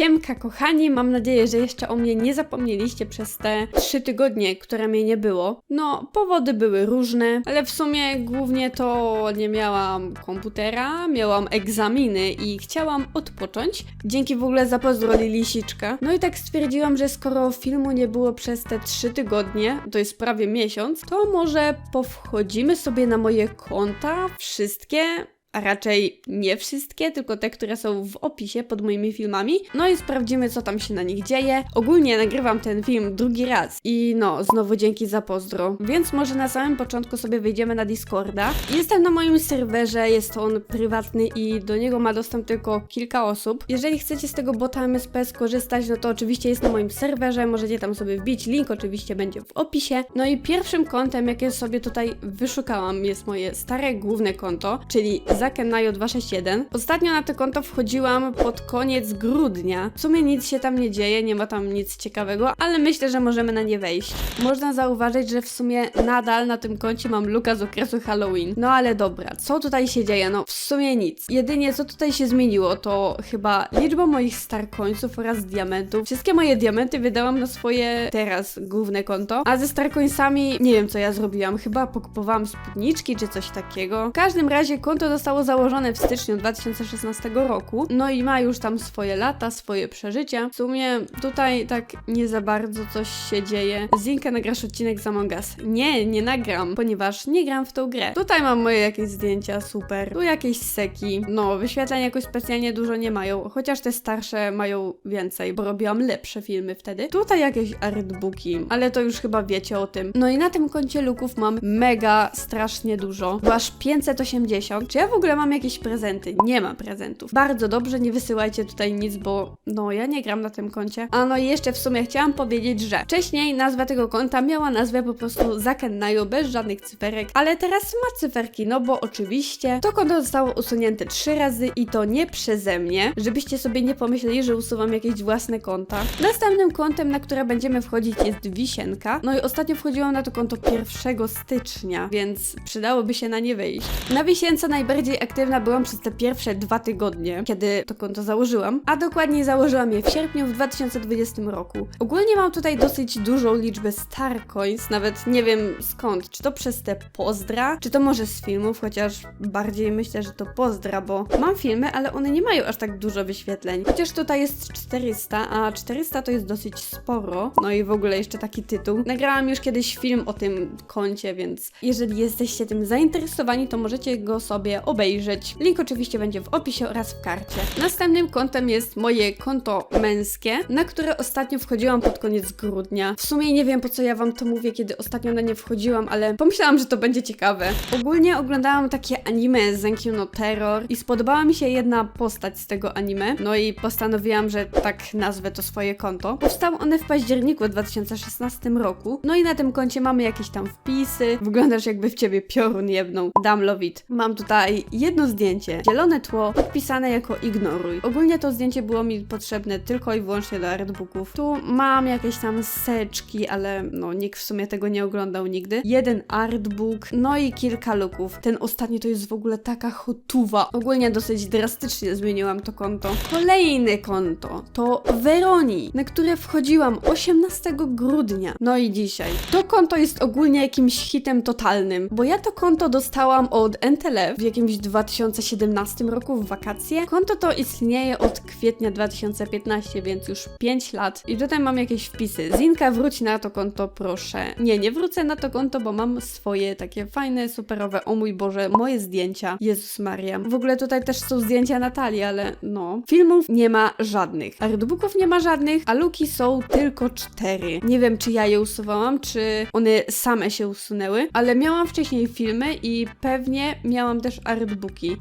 Siemka kochani, mam nadzieję, że jeszcze o mnie nie zapomnieliście przez te trzy tygodnie, które mnie nie było. No, powody były różne, ale w sumie głównie to nie miałam komputera, miałam egzaminy i chciałam odpocząć. Dzięki w ogóle za pozdro Lisiczka. No i tak stwierdziłam, że skoro filmu nie było przez te trzy tygodnie, to jest prawie miesiąc, to może powchodzimy sobie na moje konta, wszystkie, a raczej nie wszystkie, tylko te, które są w opisie pod moimi filmami. No i sprawdzimy, co tam się na nich dzieje. Ogólnie nagrywam ten film drugi raz i no, znowu dzięki za pozdro. Więc może na samym początku sobie wyjdziemy na Discorda. Jestem na moim serwerze, jest on prywatny i do niego ma dostęp tylko kilka osób. Jeżeli chcecie z tego bota MSP skorzystać, no to oczywiście jest na moim serwerze, możecie tam sobie wbić, link oczywiście będzie w opisie. No i pierwszym kontem, jakie sobie tutaj wyszukałam, jest moje stare główne konto, czyli Zakenajo 261. Ostatnio na to konto wchodziłam pod koniec grudnia. W sumie nic się tam nie dzieje, nie ma tam nic ciekawego, ale myślę, że możemy na nie wejść. Można zauważyć, że w sumie nadal na tym koncie mam luka z okresu Halloween. No ale dobra, co tutaj się dzieje? No w sumie nic. Jedynie co tutaj się zmieniło to chyba liczba moich starkońców oraz diamentów. Wszystkie moje diamenty wydałam na swoje teraz główne konto, a ze starkońcami nie wiem co ja zrobiłam. Chyba pokupowałam spódniczki czy coś takiego. W każdym razie konto zostało założone w styczniu 2016 roku. No i ma już tam swoje lata, swoje przeżycia. W sumie tutaj tak nie za bardzo coś się dzieje. Zinka nagrasz odcinek z Among. Nie, nie nagram, ponieważ nie gram w tą grę. Tutaj mam moje jakieś zdjęcia, super. Tu jakieś seki. No, wyświetleń jakoś specjalnie dużo nie mają, chociaż te starsze mają więcej, bo robiłam lepsze filmy wtedy. Tutaj jakieś artbooki, ale to już chyba wiecie o tym. No i na tym koncie luków mam mega strasznie dużo, bo aż 580. Czy ja w ogóle mam jakieś prezenty? Nie mam prezentów. Bardzo dobrze, nie wysyłajcie tutaj nic, bo no ja nie gram na tym koncie. A no i jeszcze w sumie chciałam powiedzieć, że wcześniej nazwa tego konta miała nazwę po prostu Zakennajo bez żadnych cyferek, ale teraz ma cyferki, no bo oczywiście to konto zostało usunięte trzy razy i to nie przeze mnie, żebyście sobie nie pomyśleli, że usuwam jakieś własne konta. Następnym kontem, na które będziemy wchodzić jest Wisienka. No i ostatnio wchodziłam na to konto 1 stycznia, więc przydałoby się na nie wyjść. Na Wisience najbardziej aktywna byłam przez te pierwsze dwa tygodnie, kiedy to konto założyłam, a dokładniej założyłam je w sierpniu w 2020 roku. Ogólnie mam tutaj dosyć dużą liczbę Star Coins, nawet nie wiem skąd, czy to przez te pozdra, czy to może z filmów, chociaż bardziej myślę, że to pozdra, bo mam filmy, ale one nie mają aż tak dużo wyświetleń. Chociaż tutaj jest 400, a 400 to jest dosyć sporo. No i w ogóle jeszcze taki tytuł. Nagrałam już kiedyś film o tym koncie, więc jeżeli jesteście tym zainteresowani, to możecie go sobie obejrzeć. Link oczywiście będzie w opisie oraz w karcie. Następnym kontem jest moje konto męskie, na które ostatnio wchodziłam pod koniec grudnia. W sumie nie wiem po co ja wam to mówię, kiedy ostatnio na nie wchodziłam, ale pomyślałam, że to będzie ciekawe. Ogólnie oglądałam takie anime z no Terror i spodobała mi się jedna postać z tego anime, no i postanowiłam, że tak nazwę to swoje konto. Powstały one w październiku 2016 roku, no i na tym koncie mamy jakieś tam wpisy, wyglądasz jakby w ciebie piorun jebną. Dam lovit. Mam tutaj jedno zdjęcie, zielone tło, podpisane jako ignoruj. Ogólnie to zdjęcie było mi potrzebne tylko i wyłącznie do artbooków. Tu mam jakieś tam seczki, ale no nikt w sumie tego nie oglądał nigdy. Jeden artbook, no i kilka luków. Ten ostatni to jest w ogóle taka hotuwa. Ogólnie dosyć drastycznie zmieniłam to konto. Kolejne konto to Veroni, na które wchodziłam 18 grudnia. No i dzisiaj. To konto jest ogólnie jakimś hitem totalnym, bo ja to konto dostałam od NTLF w jakimś 2017 roku w wakacje. Konto to istnieje od kwietnia 2015, więc już 5 lat. I tutaj mam jakieś wpisy. Zinka, wróć na to konto, proszę. Nie, nie wrócę na to konto, bo mam swoje takie fajne, superowe, o mój Boże, moje zdjęcia. Jezus Maria. W ogóle tutaj też są zdjęcia Natalii, ale no. Filmów nie ma żadnych. Artbooków nie ma żadnych, a luki są tylko cztery. Nie wiem, czy ja je usuwałam, czy one same się usunęły, ale miałam wcześniej filmy i pewnie miałam też artbooki,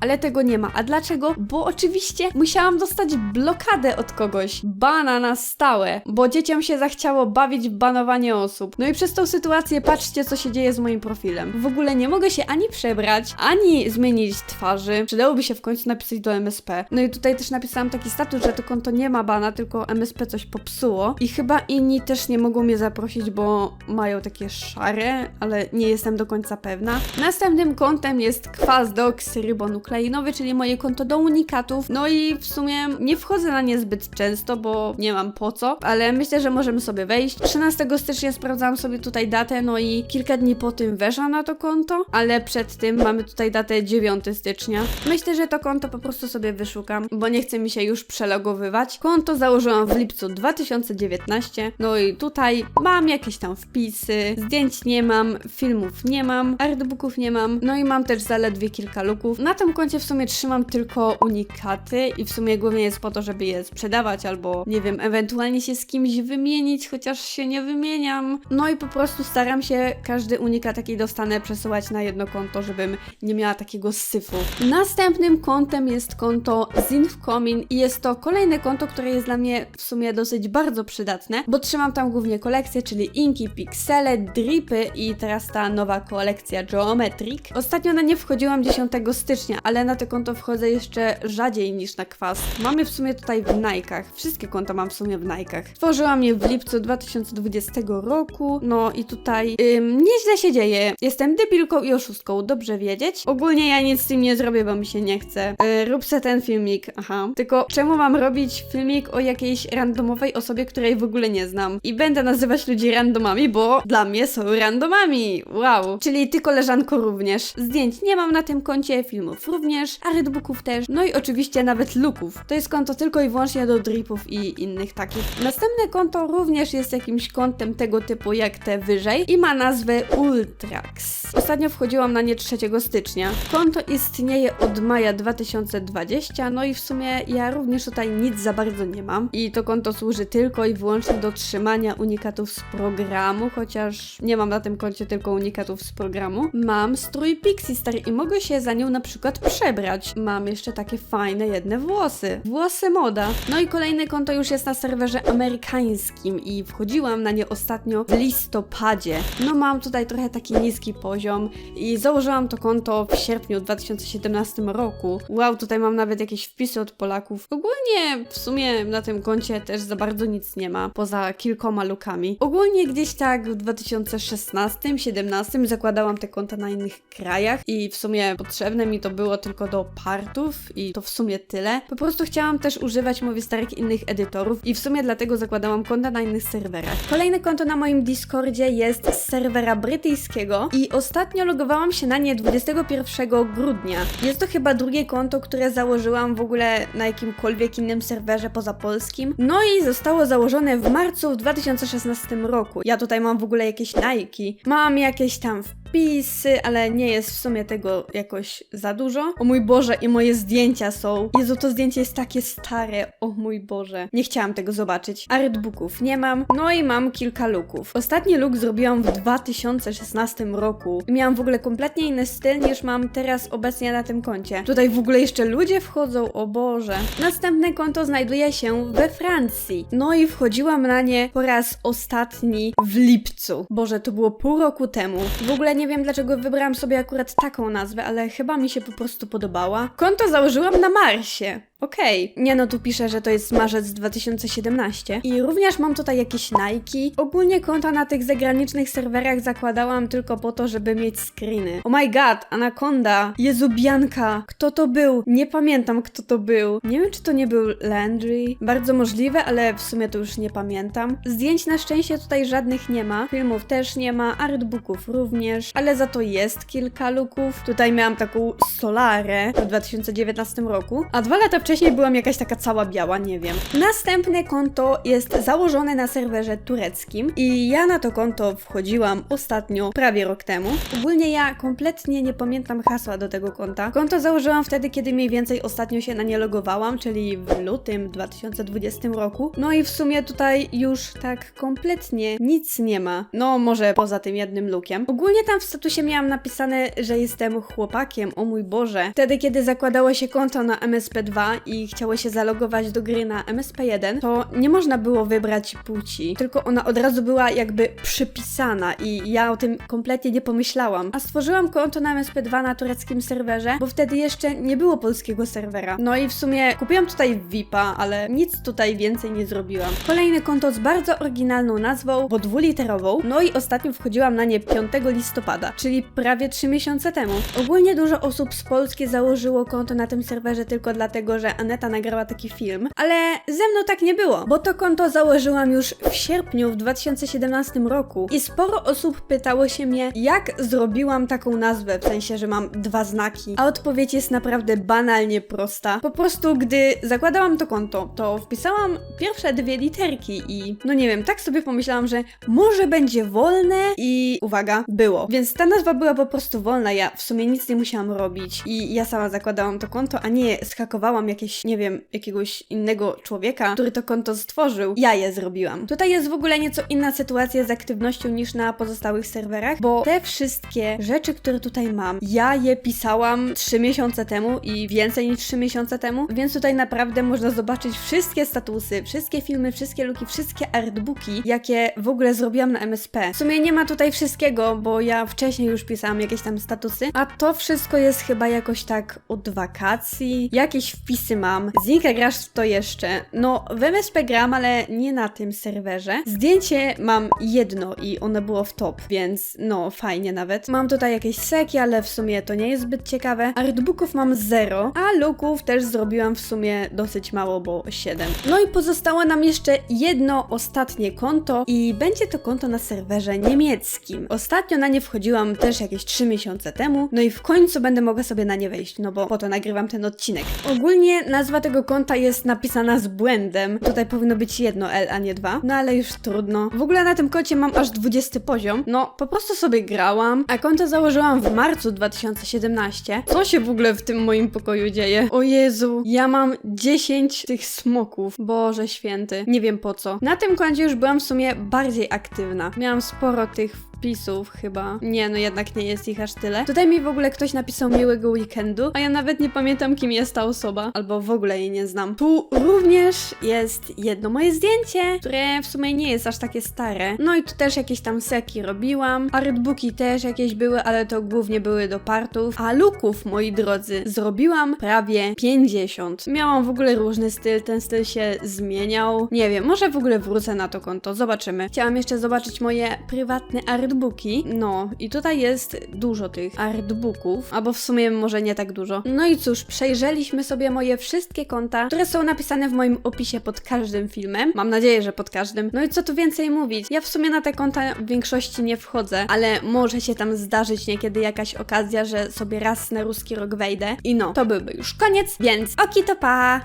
ale tego nie ma. A dlaczego? Bo oczywiście musiałam dostać blokadę od kogoś. Bana na stałe, bo dzieciom się zachciało bawić w banowanie osób. No i przez tą sytuację patrzcie, co się dzieje z moim profilem. W ogóle nie mogę się ani przebrać, ani zmienić twarzy. Przydałoby się w końcu napisać do MSP. No i tutaj też napisałam taki status, że to konto nie ma bana, tylko MSP coś popsuło. I chyba inni też nie mogą mnie zaprosić, bo mają takie szare, ale nie jestem do końca pewna. Następnym kontem jest Kwasdox rybonukleinowy, czyli moje konto do unikatów. No i w sumie nie wchodzę na nie zbyt często, bo nie mam po co, ale myślę, że możemy sobie wejść. 13 stycznia sprawdzałam sobie tutaj datę, no i kilka dni po tym weszłam na to konto, ale przed tym mamy tutaj datę 9 stycznia. Myślę, że to konto po prostu sobie wyszukam, bo nie chce mi się już przelogowywać. Konto założyłam w lipcu 2019, no i tutaj mam jakieś tam wpisy, zdjęć nie mam, filmów nie mam, artbooków nie mam, no i mam też zaledwie kilka Na tym koncie w sumie trzymam tylko unikaty i w sumie głównie jest po to, żeby je sprzedawać albo, nie wiem, ewentualnie się z kimś wymienić, chociaż się nie wymieniam. No i po prostu staram się każdy unikat, jaki dostanę, przesyłać na jedno konto, żebym nie miała takiego syfu. Następnym kontem jest konto Zinfcomin i jest to kolejne konto, które jest dla mnie w sumie dosyć bardzo przydatne, bo trzymam tam głównie kolekcje, czyli inki, piksele, dripy i teraz ta nowa kolekcja Geometric. Ostatnio na nie wchodziłam 10 stycznia, ale na to konto wchodzę jeszcze rzadziej niż na kwas. Mamy w sumie tutaj w Nike'ach. Wszystkie konta mam w sumie w Nike'ach. Tworzyłam je w lipcu 2020 roku, no i tutaj ym, nieźle się dzieje. Jestem debilką i oszustką, dobrze wiedzieć. Ogólnie ja nic z tym nie zrobię, bo mi się nie chce. Yy, rób se ten filmik, aha. Tylko czemu mam robić filmik o jakiejś randomowej osobie, której w ogóle nie znam? I będę nazywać ludzi randomami, bo dla mnie są randomami. Wow. Czyli ty koleżanko również. Zdjęć nie mam na tym koncie, filmów również, artbooków też, no i oczywiście nawet looków. To jest konto tylko i wyłącznie do dripów i innych takich. Następne konto również jest jakimś kontem tego typu jak te wyżej i ma nazwę Ultrax. Ostatnio wchodziłam na nie 3 stycznia. Konto istnieje od maja 2020, no i w sumie ja również tutaj nic za bardzo nie mam. I to konto służy tylko i wyłącznie do trzymania unikatów z programu, chociaż nie mam na tym koncie tylko unikatów z programu. Mam strój Pixie Star i mogę się za nią na przykład przebrać. Mam jeszcze takie fajne jedne włosy. Włosy moda. No i kolejne konto już jest na serwerze amerykańskim i wchodziłam na nie ostatnio w listopadzie. No mam tutaj trochę taki niski poziom i założyłam to konto w sierpniu 2017 roku. Wow, tutaj mam nawet jakieś wpisy od Polaków. Ogólnie w sumie na tym koncie też za bardzo nic nie ma, poza kilkoma lukami. Ogólnie gdzieś tak w 2016-17 zakładałam te konta na innych krajach i w sumie potrzebne mi to było tylko do partów i to w sumie tyle. Po prostu chciałam też używać mowy starych innych edytorów i w sumie dlatego zakładałam konta na innych serwerach. Kolejne konto na moim Discordzie jest z serwera brytyjskiego i ostatnio logowałam się na nie 21 grudnia. Jest to chyba drugie konto, które założyłam w ogóle na jakimkolwiek innym serwerze poza polskim. No i zostało założone w marcu w 2016 roku. Ja tutaj mam w ogóle jakieś Nike, mam jakieś tam wpisy, ale nie jest w sumie tego jakoś za dużo. O mój Boże, i moje zdjęcia są. Jezu, to zdjęcie jest takie stare. O mój Boże. Nie chciałam tego zobaczyć. Artbooków nie mam. No i mam kilka looków. Ostatni look zrobiłam w 2016 roku. I miałam w ogóle kompletnie inny styl niż mam teraz obecnie na tym koncie. Tutaj w ogóle jeszcze ludzie wchodzą, o Boże. Następne konto znajduje się we Francji. No i wchodziłam na nie po raz ostatni w lipcu. Boże, to było pół roku temu. W ogóle nie wiem dlaczego wybrałam sobie akurat taką nazwę, ale chyba mi się po prostu podobała. Konto założyłam na Marsie. Okej. Nie no, tu pisze, że to jest marzec 2017. I również mam tutaj jakieś Nike. Ogólnie konta na tych zagranicznych serwerach zakładałam tylko po to, żeby mieć screeny. Oh my god, Anaconda, Jezu Bianka, kto to był? Nie pamiętam kto to był. Nie wiem czy to nie był Landry. Bardzo możliwe, ale w sumie to już nie pamiętam. Zdjęć na szczęście tutaj żadnych nie ma. Filmów też nie ma, artbooków również, ale za to jest kilka luków. Tutaj miałam taką Solarę w 2019 roku, a dwa lata wcześniej byłam jakaś taka cała biała, nie wiem. Następne konto jest założone na serwerze tureckim i ja na to konto wchodziłam ostatnio, prawie rok temu. Ogólnie ja kompletnie nie pamiętam hasła do tego konta. Konto założyłam wtedy, kiedy mniej więcej ostatnio się na nie logowałam, czyli w lutym 2020 roku. No i w sumie tutaj już tak kompletnie nic nie ma. No może poza tym jednym lookiem. Ogólnie tam w statusie miałam napisane, że jestem chłopakiem, o mój Boże. Wtedy, kiedy zakładało się konto na MSP2 i chciało się zalogować do gry na MSP1, to nie można było wybrać płci, tylko ona od razu była jakby przypisana i ja o tym kompletnie nie pomyślałam. A stworzyłam konto na MSP2 na tureckim serwerze, bo wtedy jeszcze nie było polskiego serwera. No i w sumie kupiłam tutaj VIPa, ale nic tutaj więcej nie zrobiłam. Kolejne konto z bardzo oryginalną nazwą, bo dwuliterową. No i ostatnio wchodziłam na nie 5 listopada, czyli prawie 3 miesiące temu. Ogólnie dużo osób z Polski założyło konto na tym serwerze tylko dlatego, że Aneta nagrała taki film, ale ze mną tak nie było, bo to konto założyłam już w sierpniu w 2017 roku i sporo osób pytało się mnie, jak zrobiłam taką nazwę, w sensie, że mam dwa znaki, a odpowiedź jest naprawdę banalnie prosta. Po prostu, gdy zakładałam to konto, to wpisałam pierwsze dwie literki i no nie wiem, tak sobie pomyślałam, że może będzie wolne i uwaga, było. Więc ta nazwa była po prostu wolna, ja w sumie nic nie musiałam robić i ja sama zakładałam to konto, a nie skakowałam jakieś, nie wiem, jakiegoś innego człowieka, który to konto stworzył. Ja je zrobiłam. Tutaj jest w ogóle nieco inna sytuacja z aktywnością niż na pozostałych serwerach, bo te wszystkie rzeczy, które tutaj mam, ja je pisałam 3 miesiące temu i więcej niż 3 miesiące temu, więc tutaj naprawdę można zobaczyć wszystkie statusy, wszystkie filmy, wszystkie luki, wszystkie artbooki, jakie w ogóle zrobiłam na MSP. W sumie nie ma tutaj wszystkiego, bo ja wcześniej już pisałam jakieś tam statusy, a to wszystko jest chyba jakoś tak od wakacji. Jakieś wpisy mam. Zinka grasz w to jeszcze. No, w MSP gram, ale nie na tym serwerze. Zdjęcie mam jedno i ono było w top, więc no, fajnie nawet. Mam tutaj jakieś seki, ale w sumie to nie jest zbyt ciekawe. Artbooków mam zero, a luków też zrobiłam w sumie dosyć mało, bo 7. No i pozostało nam jeszcze jedno ostatnie konto i będzie to konto na serwerze niemieckim. Ostatnio na nie wchodziłam też jakieś 3 miesiące temu, no i w końcu będę mogła sobie na nie wejść, no bo po to nagrywam ten odcinek. Ogólnie nazwa tego konta jest napisana z błędem. Tutaj powinno być jedno L, a nie dwa. No ale już trudno. W ogóle na tym koncie mam aż 20 poziom. No, po prostu sobie grałam, a konto założyłam w marcu 2017. Co się w ogóle w tym moim pokoju dzieje? O Jezu, ja mam 10 tych smoków. Boże święty. Nie wiem po co. Na tym koncie już byłam w sumie bardziej aktywna. Miałam sporo tych wpisów chyba. Nie, no jednak nie jest ich aż tyle. Tutaj mi w ogóle ktoś napisał miłego weekendu, a ja nawet nie pamiętam kim jest ta osoba, albo w ogóle jej nie znam. Tu również jest jedno moje zdjęcie, które w sumie nie jest aż takie stare. No i tu też jakieś tam seki robiłam. Artbooki też jakieś były, ale to głównie były do partów. A luków, moi drodzy, zrobiłam prawie 50. Miałam w ogóle różny styl, ten styl się zmieniał. Nie wiem, może w ogóle wrócę na to konto, zobaczymy. Chciałam jeszcze zobaczyć moje prywatne artbooki. No i tutaj jest dużo tych artbooków, albo w sumie może nie tak dużo. No i cóż, przejrzeliśmy sobie moje wszystkie konta, które są napisane w moim opisie pod każdym filmem. Mam nadzieję, że pod każdym. No i co tu więcej mówić? Ja w sumie na te konta w większości nie wchodzę, ale może się tam zdarzyć niekiedy jakaś okazja, że sobie raz na ruski rok wejdę. I no, to byłby już koniec, więc oki to pa!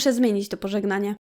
Muszę zmienić to pożegnanie.